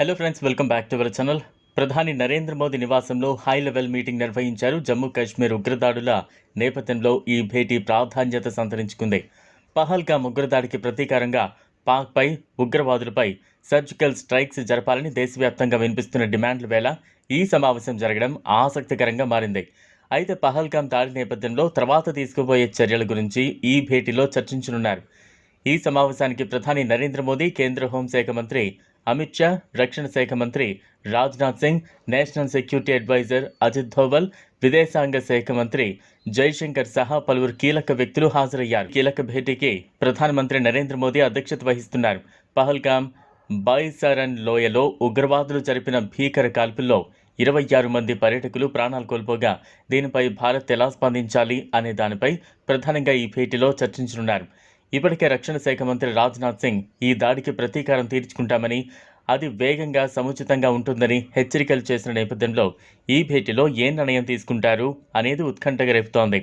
Hello friends welcome back to our channel ప్రధాని నరేంద్ర మోదీ నివాసంలో high level meeting నిర్వహించారు జమ్మూ కాశ్మీర్ ఉగ్రదాడుల నేపథ్యంలో ఈ భేటీ ప్రాధాన్యత సంతరించుకుంది. పహల్గామ్ ఉగ్రదాడికి ప్రతీకారంగా పాక్పై ఉగ్రవాదులపై సర్జికల్ స్ట్రైక్స్ జరపాలని దేశవ్యాప్తంగా వినిపిస్తున్న డిమాండ్ల వేళ ఈ సమావేశం జరగడం ఆసక్తికరంగా మారింది. అయితే పహల్గామ్ దాడి నేపథ్యంలో తర్వాత తీసుకుపోయే చర్యల గురించి ఈ భేటీలో చర్చించనున్నారు. ఈ సమావేశానికి ప్రధాని నరేంద్ర మోదీ కేంద్ర హోంశాఖ మంత్రి అమిత్ షా రక్షణ శాఖ మంత్రి Rajnath Singh national security adviser Ajit Doval విదేశాంగ శాఖ మంత్రి జైశంకర్ సహా పలువురు కీలక వ్యక్తులు హాజరయ్యారు. కీలక భేటీకి ప్రధానమంత్రి నరేంద్ర మోదీ అధ్యక్షత వహిస్తున్నారు. పహల్గామ్ బైసరన్ లోయలో ఉగ్రవాదులు జరిపిన భీకర కాల్పుల్లో ఇరవై ఆరు మంది పర్యాటకులు ప్రాణాలు కోల్పోగా దీనిపై భారత్ ఎలా స్పందించాలి అనే దానిపై ప్రధానంగా ఈ భేటీలో చర్చించనున్నారు. ఇప్పటికే రక్షణ శాఖ మంత్రి రాజ్నాథ్ సింగ్ ఈ దాడికి ప్రతీకారం తీర్చుకుంటామని అది వేగంగా సముచితంగా ఉంటుందని హెచ్చరికలు చేసిన నేపథ్యంలో ఈ భేటీలో ఏ నిర్ణయం తీసుకుంటారు అనేది ఉత్కంఠగా రేపుతోంది.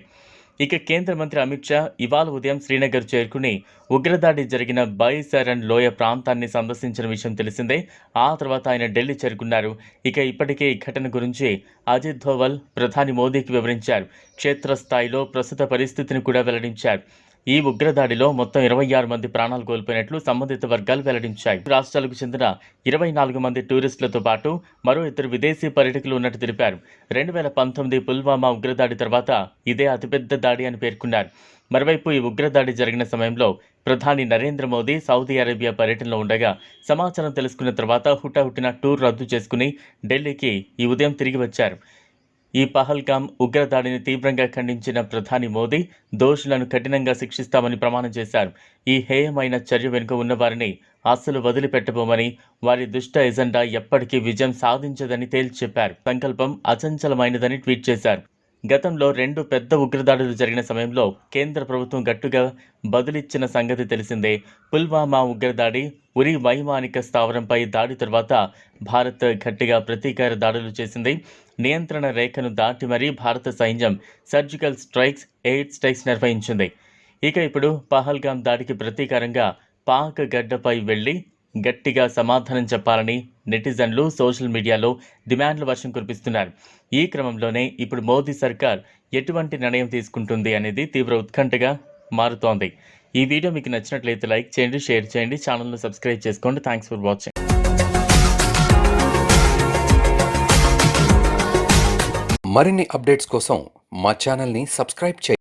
ఇక కేంద్ర మంత్రి అమిత్ షా ఇవాళ ఉదయం శ్రీనగర్ చేరుకుని ఉగ్రదాడి జరిగిన బైసరన్ లోయ ప్రాంతాన్ని సందర్శించిన విషయం తెలిసిందే. ఆ తర్వాత ఆయన ఢిల్లీ చేరుకున్నారు. ఇక ఇప్పటికే ఈ ఘటన గురించి అజిత్ ధోవల్ ప్రధాని మోదీకి వివరించారు. క్షేత్రస్థాయిలో ప్రస్తుత పరిస్థితిని కూడా వెల్లడించారు. ఈ ఉగ్రదాడిలో మొత్తం ఇరవై ఆరు మంది ప్రాణాలు కోల్పోయినట్లు సంబంధిత వర్గాలు వెల్లడించాయి. రాష్ట్రాలకు చెందిన ఇరవై నాలుగు మంది టూరిస్టులతో పాటు మరో ఇద్దరు విదేశీ పర్యటకులు ఉన్నట్టు తెలిపారు. రెండు వేల పంతొమ్మిది పుల్వామా ఉగ్రదాడి తర్వాత ఇదే అతిపెద్ద దాడి అని పేర్కొన్నారు. మరోవైపు ఈ ఉగ్రదాడి జరిగిన సమయంలో ప్రధాని నరేంద్ర మోదీ సౌదీ అరేబియా పర్యటనలో ఉండగా సమాచారం తెలుసుకున్న తర్వాత హుటాహుటిన టూర్ రద్దు చేసుకుని ఢిల్లీకి ఈ ఉదయం తిరిగి వచ్చారు. ఈ పహల్గామ్ ఉగ్రదాడిని తీవ్రంగా ఖండించిన ప్రధాని మోదీ దోషులను కఠినంగా శిక్షిస్తామని ప్రమాణం చేశారు. ఈ హేయమైన చర్య వెనుక ఉన్నవారిని అస్సలు వదిలిపెట్టబోమని వారి దుష్ట ఎజెండా ఎప్పటికీ విజయం సాధించదని తేల్చి చెప్పారు. సంకల్పం అచంచలమైనదని ట్వీట్ చేశారు. గతంలో రెండు పెద్ద ఉగ్రదాడులు జరిగిన సమయంలో కేంద్ర ప్రభుత్వం గట్టుగా బదులిచ్చిన సంగతి తెలిసిందే. పుల్వామా ఉగ్రదాడి ఉరి వైమానిక స్థావరంపై దాడి తర్వాత భారత్ గట్టిగా ప్రతీకార దాడులు చేసింది. నియంత్రణ రేఖను దాటి మరీ భారత సైన్యం సర్జికల్ స్ట్రైక్స్ ఎయిర్ స్ట్రైక్స్ నిర్వహించింది. ఇక ఇప్పుడు పహల్గామ్ దాడికి ప్రతీకారంగా పాక్ గడ్డపై వెళ్ళి గట్టిగా సమాధానం చెప్పాలని నెటిజన్లు సోషల్ మీడియాలో డిమాండ్ల వర్షం కురిపిస్తున్నారు. ఈ క్రమంలోనే ఇప్పుడు మోదీ సర్కార్ ఎటువంటి నిర్ణయం తీసుకుంటుంది అనేది తీవ్ర ఉత్కంఠగా మారుతోంది. ఈ వీడియో మీకు నచ్చినట్లయితే లైక్ చేయండి షేర్ చేయండి ఛానల్ను సబ్స్క్రైబ్ చేసుకోండి. Thanks for watching. మరిన్ని అప్డేట్స్ కోసం మా ఛానల్ని సబ్స్క్రైబ్ చేయండి.